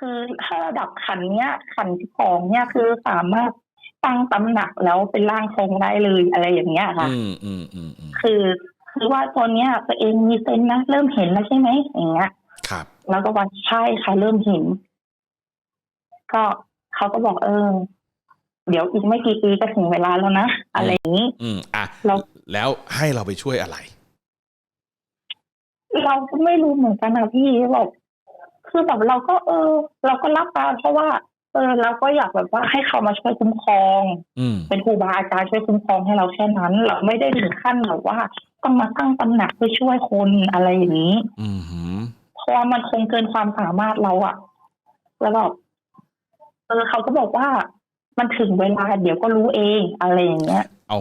คือถ้าระดับขันเนี้ย ขันที่สองเนี่ยคือสามารถตั้งตำหนักแล้วเป็นร่างทรงได้เลยอะไรอย่างเงี้ยค่ะ อืมอืมอืมอืมคือคือว่าตอนเนี้ยตัวเองมีเซนส์นะเริ่มเห็นแล้วใช่ไหมอย่างเงี้ย ครับ แล้วก็ว่าใช่ค่ะเริ่มเห็น ก็เขาก็บอกเออ เดี๋ยวอีกไม่กี่ปีก็ถึงเวลาแล้วนะอะไรอย่างนี้ อืมอะเรา แล้วให้เราไปช่วยอะไร เราก็ไม่รู้เหมือนกันนะพี่แบบ คือแบบเราก็ เออ เราก็รับตามเพราะว่า เออเราก็อยากแบบว่าให้เขามาช่วยคุ้มครอง อืม เป็นครูบาอาจารย์ช่วยคุ้มครองให้เราแค่นั้น เราไม่ได้ถึงขั้นแบบว่าต้องมาตั้งตำหนักเพื่อช่วยคนอะไรอย่างนี้ อืมหืมเพราะว่ามันคงเกินความสามารถเราอะแล้วแบบเออเขาก็บอกว่ามันถึงเวลาเดี๋ยวก็รู้เองอะไรอย่างเงี้ย เอา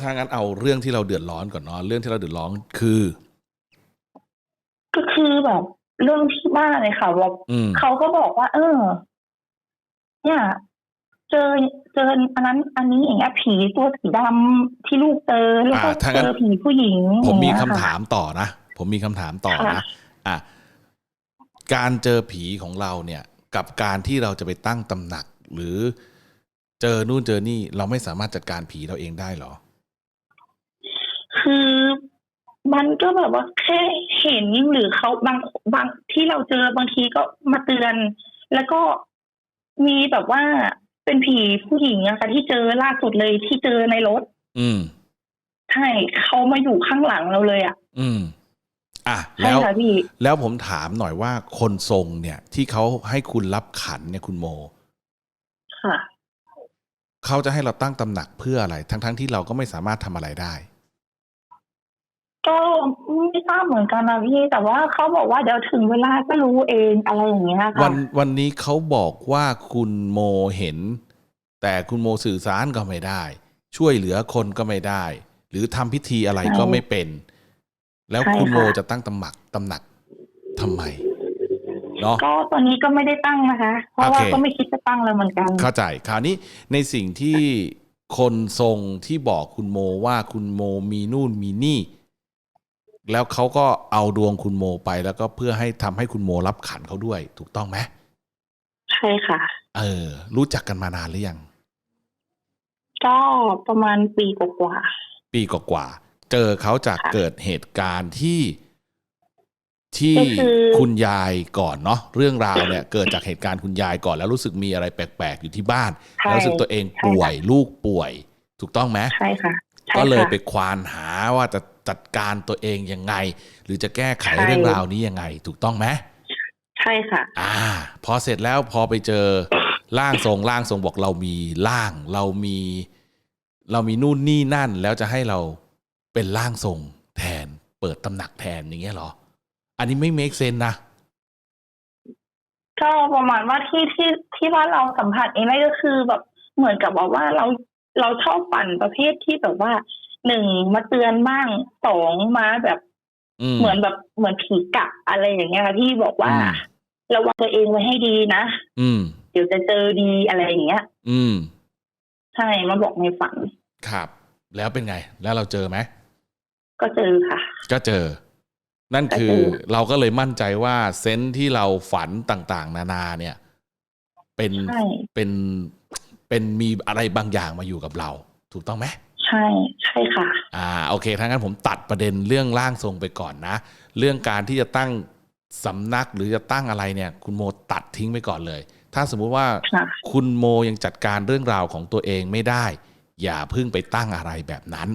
ถ้างั้นเอาเรื่องที่เราเดือดร้อนก่อนเนาะเรื่องที่เราเดือดร้อนคือ ก็คือแบบ เรื่องที่บ้านเลยค่ะว่าอืม เขาก็บอกว่า เออ เนี่ย เจอเจออันนั้น อันนี้อย่างเงี้ยผีตัวสีดำที่ลูกเจอแล้วก็อ่าถ้างั้เจน อผีผู้หญิงผมมีอย่งคำเงี้ยะถามต่อนะ ผมมีคำถามต่อค่ะนะอะ การเจอผีของเราเนี่ย กับการที่เราจะไปตั้งตำหนัก หรือเจอนู่นเจอนี่เราไม่สามารถจัดการผีเราเองได้เหรอ คือ มันก็แบบว่าแค่เห็นหรือเขาบางบางที่เราเจอบางทีก็มาเตือน แล้วก็มีแบบว่าเป็นผีผู้หญิงอะค่ะที่เจอล่าสุดเลยที่เจอในรถ อืมใช่เขามาอยู่ข้างหลังเราเลยอะอืม อะใช่แล้วค่ะพี่แล้วผมถามหน่อยว่าคนทรงเนี่ย ที่เขาให้คุณรับขันเนี่ยคุณโม ค่ะเขาจะให้เราตั้งตำหนักเพื่ออะไร ทั้งๆที่เราก็ไม่สามารถทำอะไรได้ ก็ไม่ทราบเหมือนกันนะพี่ แต่ว่าเขาบอกว่าเดี๋ยวถึงเวลาก็รู้เองอะไรอย่างเงี้ยวัค่ะนวันนี้เขาบอกว่าคุณโมเห็น แต่คุณโมสื่อสารก็ไม่ได้ ช่วยเหลือคนก็ไม่ได้ หรือทำพิธีอะไรก็ไม่เป็น แล้วคุณโมจะตั้งตำหนักตำหนักทำไมเนาะก็ตอนนี้ก็ไม่ได้ตั้งนะคะ เพราะว่าโอเคก็ไม่คิดจะตั้งเลยเหมือนกัน เข้าใจคราวนี้ในสิ่งที่คนทรงที่บอกคุณโมว่าคุณโมมีนู่นมีนี่ แล้วเขาก็เอาดวงคุณโมไป แล้วก็เพื่อให้ทำให้คุณโมรับขันเขาด้วย ถูกต้องไหมใช่ค่ะ เออ รู้จักกันมานานหรือยังก็ประมาณปีกว่าปีกว่าๆเจอเขาจากค่ะเกิดเหตุการณ์ที่ที่ก็คือคุณยายก่อนเนาะเรื่องราวเนี่ย เกิดจากเหตุการณ์คุณยายก่อนแล้วรู้สึกมีอะไรแปลกๆ อยู่ที่บ้านๆใช่แล้วรู้สึกตัวเองป่วย ลูกป่วย ถูกต้องไหมใช่ค่ะใช่ก็เลยค่ะไปควานหาว่าจะ จัดการตัวเองยังไง หรือจะแก้ไขใช่เรื่องราวนี้ยังไง ถูกต้องไหมใช่ค่ะ อ่า พอเสร็จแล้วพอไปเจอร่างทรงร่างทรงบอกเรามีร่าง เรามี เรามีนู่นนี่นั่น แล้วจะให้เราเป็นร่างทรงแทน เปิดตำหนักแทนอย่างเงี้ยเหรอ อันนี้ไม่ make sense นะก็ประมาณว่าที่ที่ที่ว่าเราสัมผัสเองได้ก็คือแบบเหมือนกับว่าว่าเราเราชอบปั่นประเภทที่แบบว่า หนึ่งมาเตือนบ้างสองมาแบบอืมเหมือนแบบเหมือนผีกะอะไรอย่างเงี้ยค่ะที่บอกว่าอืมระวังตัวเองไว้ให้ดีนะอืม เดี๋ยวจะเจอดีอะไรอย่างเงี้ย อืม ใช่มาบอกในฝัน ครับ แล้วเป็นไง แล้วเราเจอไหมก็เจอค่ะ ก็เจอ นั่นคือก็เจอเราก็เลยมั่นใจว่าเซนส์ที่เราฝันต่างๆ นานา เนี่ย เป็นใช่เป็นเป็นมีอะไรบางอย่างมาอยู่กับเรา ถูกต้องไหม ใช่ใช่ค่ะ อ่าโอเคถ้างั้นผมตัดประเด็นเรื่องร่างทรงไปก่อนนะ เรื่องการที่จะตั้งสำนักหรือจะตั้งอะไรเนี่ย คุณโมตัดทิ้งไปก่อนเลย ถ้าสมมุติว่าค่ะคุณโมยังจัดการเรื่องราวของตัวเองไม่ได้ อย่าเพิ่งไปตั้งอะไรแบบนั้น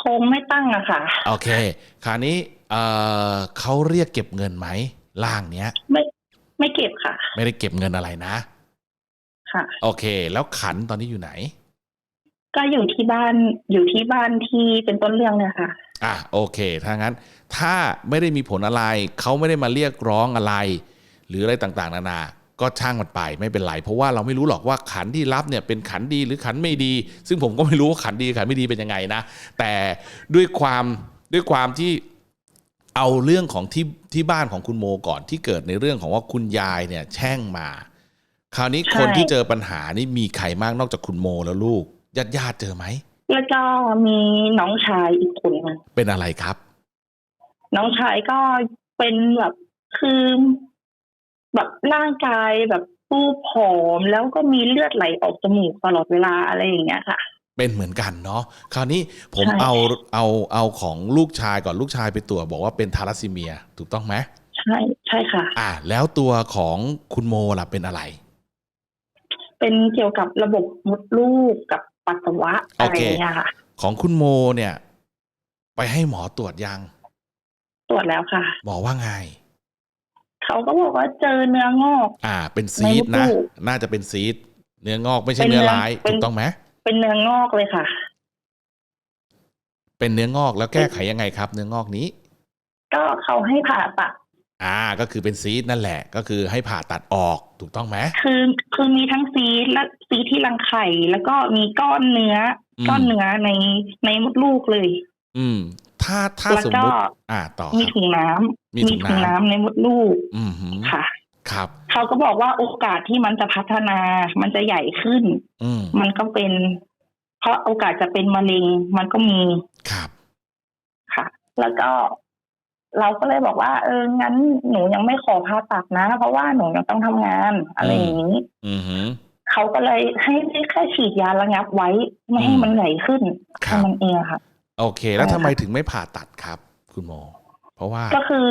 คงไม่ตั้งอะค่ะ โอเค คราวนี้เอ่อเขาเรียกเก็บเงินไหมร่างเนี้ย ไม่ไม่เก็บค่ะ ไม่ได้เก็บเงินอะไรนะ ค่ะ โอเค แล้วขันตอนนี้อยู่ไหน ก็อยู่ที่บ้านอยู่ที่บ้านที่เป็นต้นเรื่องเนี่ยค่ะ อะโอเคถ้างั้น ถ้าไม่ได้มีผลอะไร เขาไม่ได้มาเรียกร้องอะไร หรืออะไรต่างๆ นานา ก็ช่างมันไปไม่เป็นไร เพราะว่าเราไม่รู้หรอกว่าขันที่รับเนี่ยเป็นขันดีหรือขันไม่ดี ซึ่งผมก็ไม่รู้ว่าขันดีขันไม่ดีเป็นยังไงนะ แต่ด้วยความด้วยความที่เอาเรื่องของที่ที่บ้านของคุณโมก่อนที่เกิดในเรื่องของว่าคุณยายเนี่ยแช่งมา คราวนี้คนที่เจอปัญหานี่มีใครมากนอกจากคุณโมแล้วลูก ญาติญาติๆเจอไหมแล้วก็มีน้องชายอีกคนหนึงเป็นอะไรครับ น้องชายก็เป็นแบบคือแบบร่างกายแบบรูปผอมแล้วก็มีเลือดไหลออกจมูกตลอดเวลาอะไรอย่างเงี้ยค่ะ เป็นเหมือนกันเนาะคราวนี้ผมใช่เอาเอาเอาของลูกชายก่อนลูกชายไปตรวจบอกว่าเป็นทาลัสซีเมีย ถูกต้องไหมใช่ใช่ค่ะ อ่า แล้วตัวของคุณโมล่ะเป็นอะไร เป็นเกี่ยวกับระบบมดลูกกับ ปัสสาวะโออะไรเคอย่างเงี้ยค่ะ ของคุณโมเนี่ย ไปให้หมอตรวจยัง ตรวจแล้วค่ะ หมอว่าไงเขาก็บอกว่าเจอเนื้องอก อ่า เป็นซีดในมดนะลูกน่าจะเป็นซีด เนื้องอกไม่ใช่เป็นเนื้อเนื้อร้ายเป็นถูกต้องไหมเป็นเนื้องอกเลยค่ะ เป็นเนื้องอกแล้วแก้ไขยังไงครับ เนื้องอกนี้ ก็เขาให้ผ่าตัด อ่าก็คือเป็นซีดนั่นแหละ ก็คือให้ผ่าตัดออกถูกต้องไหมคือคือมีทั้งซีสและซีสที่รังไข่ แล้วก็มีก้อนเนื้ออมก้อนเนื้อในในมดลูกเลย อืม ถ้าถ้าแล้วสมก็มติอ่าต่อมีครับถุงน้ำมีถุงน้ำน้ำในมดลูกอืมหืมค่ะ ครับ เขาก็บอกว่าโอกาสที่มันจะพัฒนา มันจะใหญ่ขึ้น อืมมันก็เป็น เพราะโอกาสจะเป็นมะเร็งมันก็มีครับ ค่ะ แล้วก็ เราก็เลยบอกว่า เอองั้นหนูยังไม่ขอผ่าตัดนะ เพราะว่าหนูยังต้องทำงานอะไรอย่างนี้อืมหืมเขาก็เลยให้แค่ฉีดยาระงับไว้ไม่ให้อืมมันใหญ่ขึ้นครับแค่นั้นเองอะค่ะ โอเค แล้วใช่ทำไมค่ะถึงไม่ผ่าตัดครับ คุณโมเพราะว่าก็คือ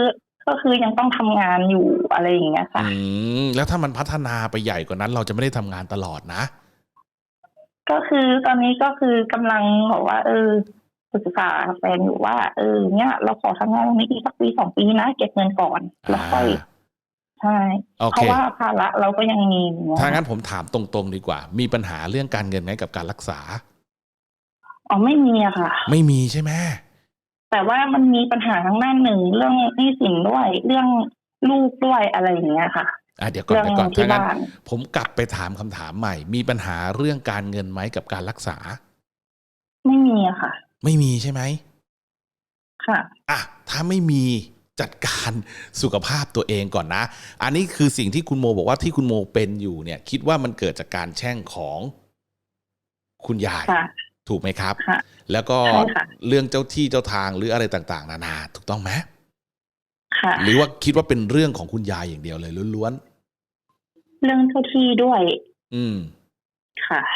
ก็คือยังต้องทำงานอยู่อะไรอย่างเงี้ยค่ะ อืมแล้วถ้ามันพัฒนาไปใหญ่กว่านั้น เราจะไม่ได้ทำงานตลอดนะ ก็คือตอนนี้ก็คือกำลังบอกว่า เออ ศึกษากับแฟนอยู่ว่า เออเนี่ยเราขอทำงานตรงนี้อีกสักปีสองปีนะเก็บเงินก่อนแล้วค่อยอ่าใช่โอเพเคราะว่าภาระเราก็ยังมีอยู่ถ้างั้นผมถามตรงๆดีกว่า มีปัญหาเรื่องการเงินไหมกับการรักษาอ๋อไม่มีอะค่ะ ไม่มีใช่ไหมแต่ว่ามันมีปัญหาทางด้านหนึ่งเรื่องหนี้สินด้วยเรื่องลูกด้วยอะไรอย่างเงี้ยค่ะอะเดี๋ยวก่อนเรื่องเดี๋ยวก่อนที่ถ้างั้นบ้านผมกลับไปถามคำถามใหม่ มีปัญหาเรื่องการเงินไหมกับการรักษา ไม่มีอะค่ะ ไม่มีใช่ไหมค่ะอะถ้าไม่มีจัดการสุขภาพตัวเองก่อนนะ อันนี้คือสิ่งที่คุณโมบอกว่าที่คุณโมเป็นอยู่เนี่ย คิดว่ามันเกิดจากการแช่งของคุณยาย ค่ะ ถูกไหมครับ ค่ะแล้วก็ใช่ค่ะ เรื่องเจ้าที่เจ้าทางหรืออะไรต่างๆ นานา ถูกต้องไหมค่ะ หรือว่าคิดว่าเป็นเรื่องของคุณยายอย่างเดียวเลยล้วนเรื่องเจ้าที่ด้วย ๆอืมค่ะ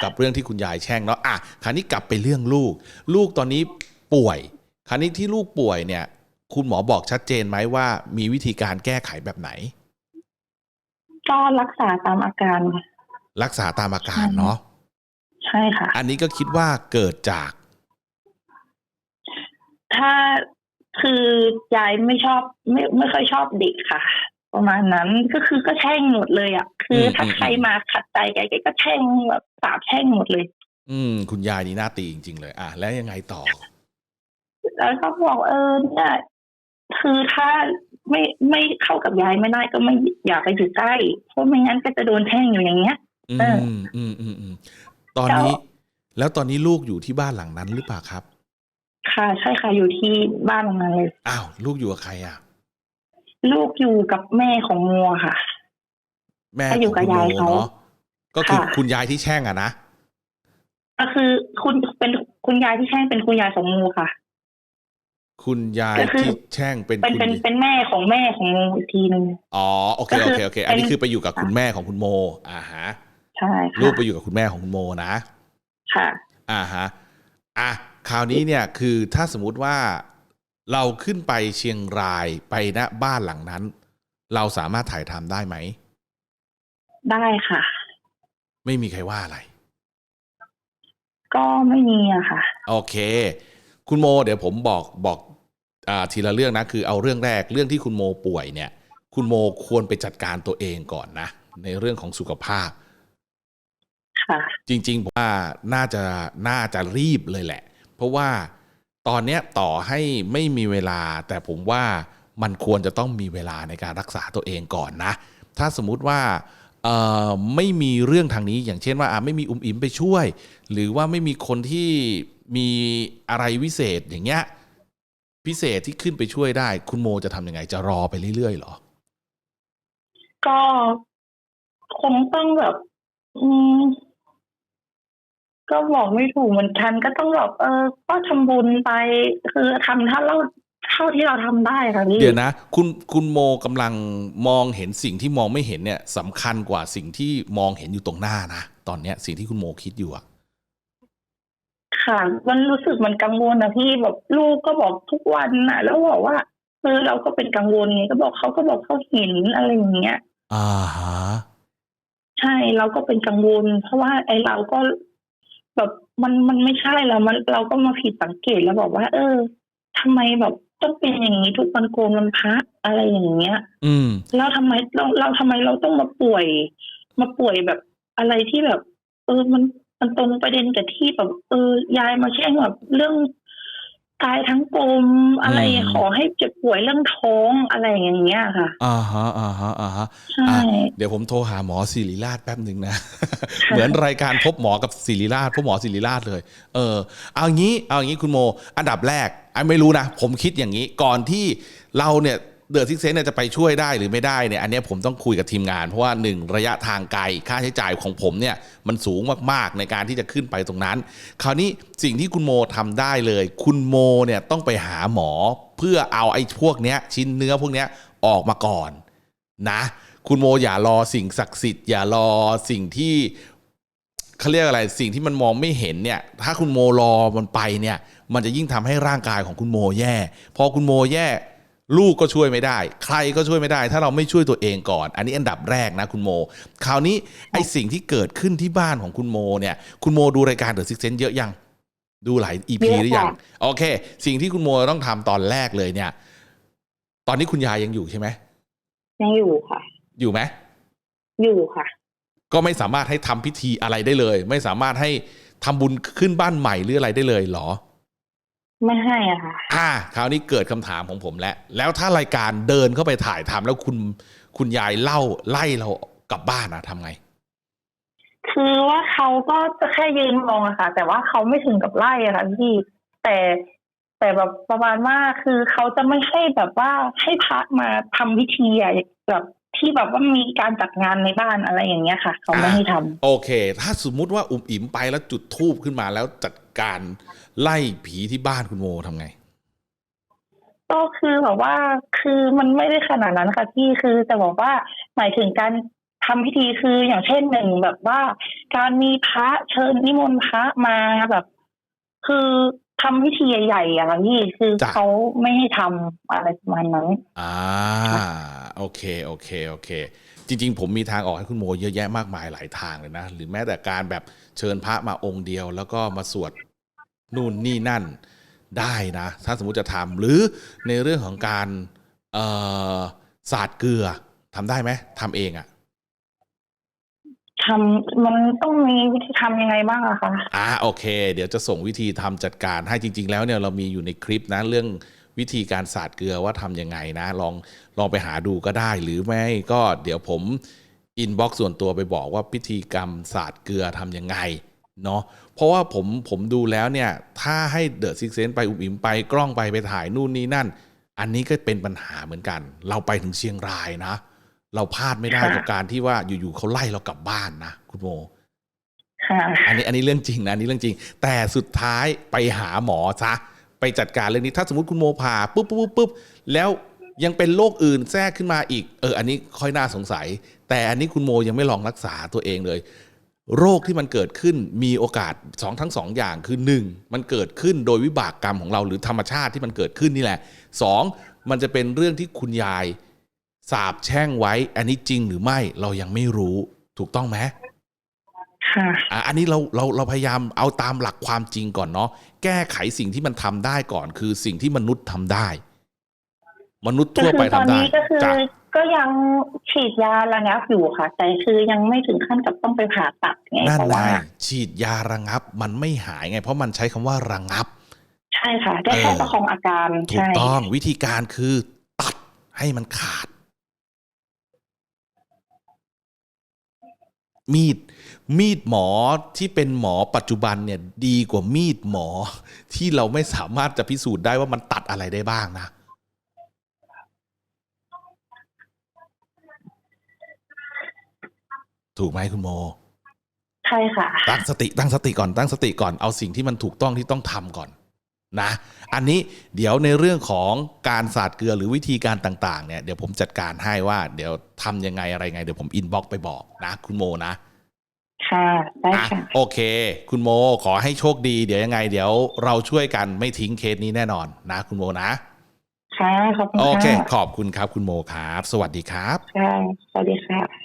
กับเรื่องที่คุณยายแช่งเนาะอะคราวนี้กลับไปเรื่องลูก ลูกตอนนี้ป่วย คราวนี้ที่ลูกป่วยเนี่ย คุณหมอบอกชัดเจนไหมว่า มีวิธีการแก้ไขแบบไหนก็รักษาตามอาการ รักษาตามอาการเนาะใช่ค่ะ อันนี้ก็คิดว่าเกิดจาก ถ้าคือยายไม่ชอบ ไม่ไม่ค่อยชอบเด็กค่ะ ประมาณนั้นก็คือก็แช่งหมดเลยอะ คืออมถ้าอืมใครมาขัดใจแกแกก็แช่งแบบสาบแช่งหมดเลย อืม คุณยายนี่น่าตีจริง ๆ เลย อะแล้วยังไงต่อ แล้วก็บอกเออเนี่ยคือถ้าไม่ไม่เข้ากับยายไม่ได้ก็ไม่อยากไปอยู่ใกล้เพราะไม่งั้นก็จะโดนแช่งอยู่อย่างเงี้ยอืเออมอืมอืมอืมตอนนี้ แล้วตอนนี้ลูกอยู่ที่บ้านหลังนั้นหรือเปล่าครับ ค่ะ ใช่ค่ะอยู่ที่บ้านตรงนั้นเลยอ้าวลูกอยู่กับใครอะ ลูกอยู่กับแม่ของงัวค่ะ แม่ก็อยู่กับขงคุณยายโมเขาเนาะก็คือค่ะคุณยายที่แช่งอะนะก็คือคุณเป็นคุณยายที่แช่งเป็นคุณยายของงูค่ะ คุณยายก็คือที่แช่งเป็นเป็นคุณเป็นเป็นแม่ของแม่ของงูอีกทีหนึ่งอ๋อโอเคก็โอคือเคโอเค อันนี้เป็นคือไปอยู่กับค่ะคุณแม่ของคุณโม อ่าฮะใช่ค่ะลูกไปอยู่กับคุณแม่ของคุณโมนะค่ะ อ่าฮะอะคราวนี้เนี่ยคือถ้าสมมุติว่า เราขึ้นไปเชียงรายไปณบ้านหลังนั้น เราสามารถถ่ายทำได้ไหม ได้ค่ะ ไม่มีใครว่าอะไร ก็ไม่มีอะค่ะ โอเค คุณโม เดี๋ยวผมบอกบอกอ่าทีละเรื่องนะคือเอาเรื่องแรกเรื่องที่คุณโมป่วยเนี่ย คุณโมควรไปจัดการตัวเองก่อนนะ ในเรื่องของสุขภาพค่ะจริงๆผมว่าน่าจะน่าจะรีบเลยแหละ เพราะว่า ตอนเนี้ยต่อให้ไม่มีเวลา แต่ผมว่ามันควรจะต้องมีเวลาในการรักษาตัวเองก่อนนะ ถ้าสมมุติว่าไม่มีเรื่องทางนี้อย่างเช่นว่าไม่มีอุ้มอิมไปช่วย หรือว่าไม่มีคนที่มีอะไรวิเศษอย่างเงี้ยพิเศษที่ขึ้นไปช่วยได้ คุณโมจะทำยังไงจะรอไปเรื่อยๆหรอ ก็คงต้องแบบ อืม ก็บอกไม่ถูกเหมือนกันก็ต้องแบบเออ ก็ทำบุญไป คือทำถ้าเราเท่าที่เราทำได้ค่ะพี่เดี๋ยวนะ คุณคุณโมกำลังมองเห็นสิ่งที่มองไม่เห็นเนี่ยสำคัญกว่าสิ่งที่มองเห็นอยู่ตรงหน้านะตอนเนี้ย สิ่งที่คุณโมคิดอยู่อะค่ะ มันรู้สึกมันกังวลนะพี่แบบลูกก็บอกทุกวันน่ะแล้วบอกว่าเออเราก็เป็นกังวลไงก็บอกเขาก็บอกเขาเห็นอะไรอย่างเงี้ย อ่าฮะใช่เราก็เป็นกังวล เพราะว่าไอเราก็ แบบมันมันไม่ใช่แล้วมันเราก็มาผิดสังเกตแล้วบอกว่า เออทำไมแบบต้องเป็นอย่างนี้ทุกวันโกนวันพระอะไรอย่างเงี้ย อืมแล้วทำไมเราเราทำไมเราต้องมาป่วย มาป่วยแบบอะไรที่แบบ เออมันมันตรงประเด็นกับที่แบบ เออยายมาแช่งแบบเรื่อง ตายทั้งกลมอะไรอืม ขอให้เจ็บป่วยเรื่องท้องอะไรอย่างเงี้ยค่ะ อ่าฮะอ่าฮะอ่าฮะใช่ อะเดี๋ยวผมโทรหาหมอศิริราชแป๊บหนึ่งนะ เหมือนรายการพบหมอกับศิริราชพบหมอศิริราชเลย เออ เอางี้ เอางี้คุณโม อันดับแรกไอ้ไม่รู้นะ ผมคิดอย่างนี้ ก่อนที่เราเนี่ย เดอะซิกเซนเนี่ยจะไปช่วยได้หรือไม่ได้เนี่ยอันนี้ผมต้องคุยกับทีมงาน เพราะว่าหนึ่งระยะทางไกลค่าใช้จ่ายของผมเนี่ยมันสูงมากๆในการที่จะขึ้นไปตรงนั้น คราวนี้สิ่งที่คุณโมทำได้เลย คุณโมเนี่ยต้องไปหาหมอเพื่อเอาไอ้พวกเนี้ยชิ้นเนื้อพวกเนี้ยออกมาก่อนนะ คุณโมอย่ารอสิ่งศักดิ์สิทธิ์อย่ารอสิ่งที่เขาเรียกอะไรสิ่งที่มันมองไม่เห็นเนี่ย ถ้าคุณโมรอมันไปเนี่ย มันจะยิ่งทำให้ร่างกายของคุณโมแย่ พอคุณโมแย่ ลูกก็ช่วยไม่ได้ ใครก็ช่วยไม่ได้ ถ้าเราไม่ช่วยตัวเองก่อน อันนี้อันดับแรกนะคุณโม คราวนี้ไอสิ่งที่เกิดขึ้นที่บ้านของคุณโมเนี่ย คุณโมดูรายการเดอะซิกเซนเยอะยัง ดูหลายอีพีหรือยัง โอเค สิ่งที่คุณโมต้องทำตอนแรกเลยเนี่ย ตอนนี้คุณยายยังอยู่ใช่ไหมยังอยู่ค่ะ อยู่ไหมอยู่ค่ะ ก็ไม่สามารถให้ทำพิธีอะไรได้เลย ไม่สามารถให้ทำบุญขึ้นบ้านใหม่หรืออะไรได้เลยเหรอ ไม่ให้อะค่ะ อ่าคราวนี้เกิดคำถามของผมแล้ว แล้วถ้ารายการเดินเข้าไปถ่ายทำแล้วคุณคุณยายเล่าไล่เรากลับบ้านนะทำไง คือว่าเขาก็จะแค่ยืนมองอะค่ะ แต่ว่าเขาไม่ถึงกับไล่อะค่ะพี่แต่แต่แบบประมาณว่าคือเขาจะไม่ให้แบบว่าให้พระมาทำพิธีอะแบบที่แบบว่ามีการจัดงานในบ้านอะไรอย่างเงี้ยค่ะ เขาไม่ให้ทำ โอเค ถ้าสมมุติว่าอุ๋มอิ๋มไปแล้วจุดทูบขึ้นมาแล้วจัด การไล่ผีที่บ้านคุณโมทำไง ก็คือแบบว่าคือมันไม่ได้ขนาดนั้นค่ะพี่คือจะบอกว่าหมายถึงการทำพิธีคืออย่างเช่นหนึ่งแบบว่า การมีพระเชิญนิมนต์พระมาแบบ คือทำพิธีใหญ่ๆอะค่ะพี่คือจ้ะเขาไม่ให้ทำอะไรประมาณนั้น อ่า โอเค โอเค โอเค จริง ๆ ผมมีทางออกให้คุณโมเยอะแยะมากมายหลายทางเลยนะหรือแม้แต่การแบบเชิญพระมาองค์เดียว แล้วก็มาสวดนู่นนี่นั่นได้นะ ถ้าสมมุติจะทำหรือในเรื่องของการเอ่อสาดเกลือทำได้ไหมทำเองอะ่ะทำมันต้องมีวิธีทำยังไงบ้างอะคะอ่าโอเค เดี๋ยวจะส่งวิธีทำจัดการให้จริง ๆ แล้วเนี่ยเรามีอยู่ในคลิปนะเรื่อง วิธีการสาดเกลือว่าทำยังไงนะ ลองลองไปหาดูก็ได้ หรือไม่ก็เดี๋ยวผมอินบ็อกซ์ส่วนตัวไปบอกว่าพิธีกรรมสาดเกลือทำยังไงเนาะเพราะว่าผมผมดูแล้วเนี่ย ถ้าให้เดอะซิกเซนไปอุ๋มอิ๋มไปกล้องไปไปถ่ายนู่นนี่นั่น อันนี้ก็เป็นปัญหาเหมือนกัน เราไปถึงเชียงรายนะ เราพลาดไม่ได้กับการที่ว่าอยู่ๆเขาไล่เรากลับบ้านนะคุณโมค่ะอันนี้อันนี้เรื่องจริงนะอันนี้เรื่องจริง แต่สุดท้ายไปหาหมอซะ ไปจัดการเรื่องนี้ ถ้าสมมติคุณโมผ่าปุ๊บปุ๊บปุ๊บปุ๊บแล้วยังเป็นโรคอื่นแทรกขึ้นมาอีก เออ อันนี้ค่อยน่าสงสัย แต่อันนี้คุณโมยังไม่ลองรักษาตัวเองเลย โรคที่มันเกิดขึ้นมีโอกาสสองทั้งสองอย่างคือหนึ่งมันเกิดขึ้นโดยวิบากกรรมของเราหรือธรรมชาติที่มันเกิดขึ้นนี่แหละสองมันจะเป็นเรื่องที่คุณยายสาบแช่งไว้ อันนี้จริงหรือไม่เรายังไม่รู้ถูกต้องไหม ค่ะอะอันนี้เราเราเราพยายามเอาตามหลักความจริงก่อนเนาะแก้ไขสิ่งที่มันทำได้ก่อน คือสิ่งที่มนุษย์ทำได้ มนุษย์ก็ทั่วคืไปอตทำอนได้นี้ก็คือจ้ะก็ยังฉีดยาระงับอยู่ค่ะ แต่คือยังไม่ถึงขั้นกับต้องไปผ่าตัดไงนั่นเพราะไงว่าฉีดยาระงับ มันไม่หายไง เพราะมันใช้คำว่าระงับ ใช่ค่ะได้แค่เออประคองอาการถูกใช่ต้องวิธีการคือตัดให้มันขาด มีดมีดหมอที่เป็นหมอปัจจุบันเนี่ยดีกว่ามีดหมอที่เราไม่สามารถจะพิสูจน์ได้ว่ามันตัดอะไรได้บ้างนะถูกไหมคุณโม ใช่ค่ะ ตั้งสติตั้งสติก่อนตั้งสติก่อนเอาสิ่งที่มันถูกต้องที่ต้องทำก่อน นะ อันนี้เดี๋ยวในเรื่องของการสาดเกลือหรือวิธีการต่างๆเนี่ยเดี๋ยวผมจัดการให้ว่าเดี๋ยวทำยังไงอะไรไงเดี๋ยวผมอินบ็อกไปบอกนะคุณโมนะ ค่ะ ได้อะค่ะ โอเค คุณโมขอให้โชคดีเดี๋ยวยังไง เดี๋ยวเราช่วยกันไม่ทิ้งเคสนี้แน่นอนนะ คุณโมนะ ค่ะขอบคุณโอเคค่ะขอบคุณครับ คุณโมครับ สวัสดีครับ ค่ะ สวัสดีค่ะ